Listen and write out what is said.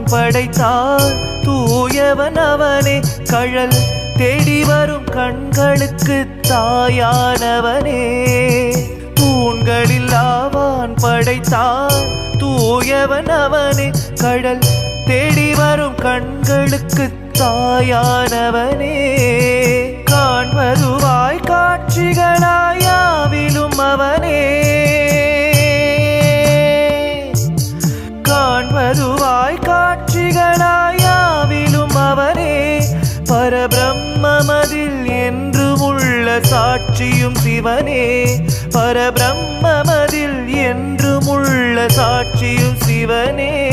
அவன் படைத்தார். தூயவன் அவனே கழல் தேடி வரும் கண்களுக்கு தாயானவனே. தூண்களில் ஆவான் படைத்தார். தூயவன் அவனே கடல் தேடி வரும் கண்களுக்கு தாயானவனே. காண்பதுவாய் காட்சிகளாயாவிலும் அவனே. காண்பதுவாய் பரபிரம்மதில் என்றும் உள்ள சாட்சியும் சிவனே. பரபிரம்மதில் என்றும் உள்ள சாட்சியும் சிவனே.